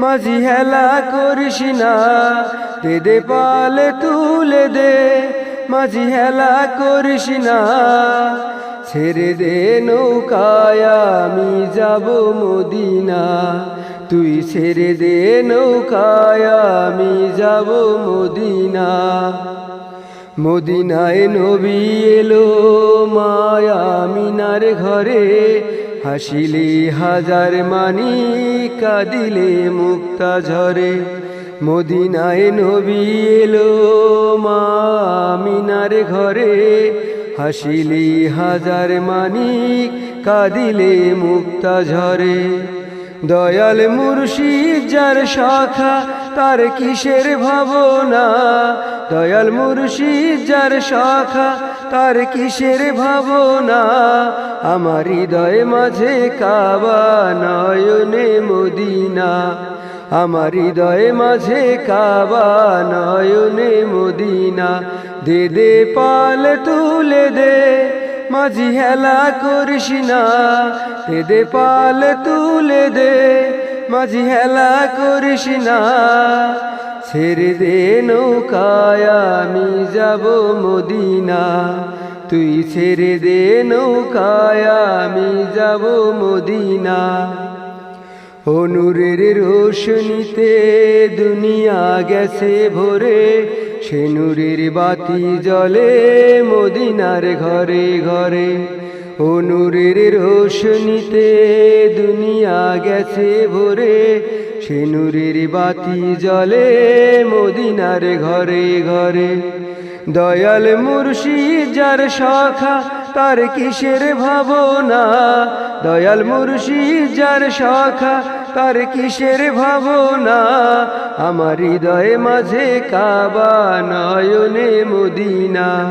মাঝি হেলা করিস না। দে দে পাল তুলে দে, মাঝি হেলা করিস না। ছেড়ে দে নৌকায়, আমি যাব মদিনা। তুই ছেড়ে দে নৌকায়, আমি যাব মদিনা। মদিনায় নবী এলো মায়া মিনার ঘরে। হাসিলে হাজার মানি কাদিলে মুক্তা ঝরে। মদিনায় নবী এলো মা মিনার ঘরে। হাসিলি হাজার মানিক কাদিলে মুক্তা ঝরে। দয়াল মুর্শিদ যার শাখা তার কিসের ভাবনা? দয়াল মুর্শিদ যার শাখা, তার কিসের ভাবনা? আমার হৃদয় মাঝে কাবা নয়নে মদিনা। আমার হৃদয় মাঝে কাবা নয়নে মদিনা। দে দে পাল তুলে দে, মাঝি হেলা করিস না। দে দে পাল তুলে দে মাঝি হেলা করিস না, ছেড়ে দে নৌকায়, আমি যাব মদিনা। তুই ছেড়ে দে নৌকায়, আমি যাব মদিনা। অনুরের রোশনীতে দুনিয়া গেছে ভরে, সে নূরের বাতি জলে মদিনার ঘরে ঘরে। অনুরের রোশনীতে দুনিয়া গেছে ভরে। সে নূরের বাতি জলে মদিনার ঘরে ঘরে। দয়াল মুর্শিদ যার শাখা, তার কিসের ভাবনা? দয়াল মুর্শিদ যার শাখা, তার কিসের ভাবনা? আমার হৃদয় মাঝে কাবা নয়নে মদিনা।